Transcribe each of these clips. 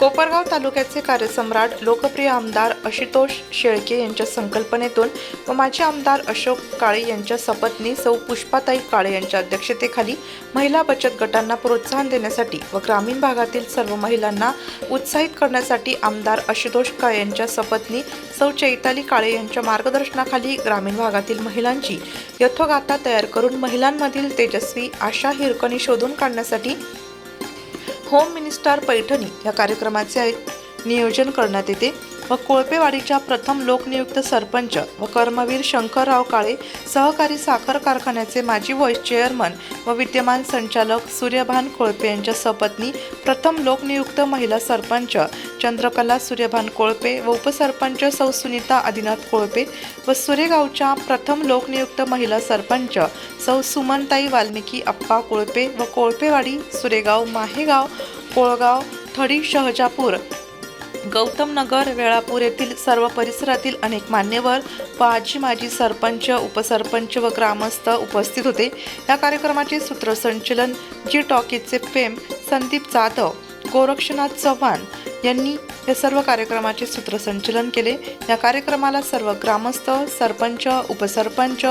कोपरगाव तालुक्याचे कार्यसम्राट लोकप्रिय आमदार आशुतोष शेळके यांच्या संकल्पनेतून व माजी आमदार अशोक काळे यांच्या सपत्नी सौ पुष्पाताई काळे यांच्या अध्यक्षतेखाली महिला बचत गटांना प्रोत्साहन देण्यासाठी व ग्रामीण भागातील सर्व महिलांना उत्साहित करण्यासाठी आमदार आशुतोष काळे यांच्या सपत्नी सौ चैताली काळे यांच्या मार्गदर्शनाखाली ग्रामीण भागातील महिलांची यथोगाथा तयार करून महिलांमधील तेजस्वी आशा हिरकणी शोधून काढण्यासाठी होम मिनिस्टर पैठणी या कार्यक्रमाचे नियोजन करण्यात येते. व कोळपेवाडीच्या प्रथम लोकनियुक्त सरपंच व कर्मवीर शंकरराव काळे सहकारी साखर कारखान्याचे माजी व्हाईस चेअरमन व विद्यमान संचालक सूर्यभान कोळपे यांच्या सपत्नी प्रथम लोकनियुक्त महिला सरपंच चंद्रकला सूर्यभान कोळपे व उपसरपंच सौ सुनीता आदिनाथ कोळपे व सुरेगावच्या प्रथम लोकनियुक्त महिला सरपंच सौ सुमनताई वाल्मिकी अप्पा कोळपे व कोळपेवाडी सुरेगाव माहेगाव कोळगाव थडी शहजापूर गौतम नगर वेळापूर येथील सर्व परिसरातील अनेक मान्यवर व आजी माजी सरपंच उपसरपंच व ग्रामस्थ उपस्थित होते. या कार्यक्रमाचे सूत्रसंचलन जी टॉकीजचे फेम संदीप जाधव गोरक्षनाथ चव्हाण यांनी या सर्व कार्यक्रमाचे सूत्रसंचलन केले. या कार्यक्रमाला सर्व ग्रामस्थ सरपंच उपसरपंच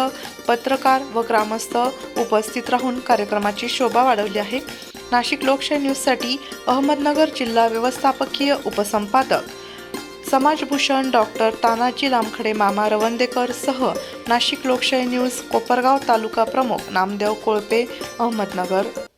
पत्रकार व ग्रामस्थ उपस्थित राहून कार्यक्रमाची शोभा वाढवली आहे. नाशिक लोकशाही न्यूजसाठी अहमदनगर जिल्हा व्यवस्थापकीय उपसंपादक. समाजभूषण डॉक्टर तानाजी लामखडे मामा रवंदेकर सह नाशिक लोकशाही न्यूज कोपरगाव तालुका प्रमुख नामदेव कोळपे अहमदनगर.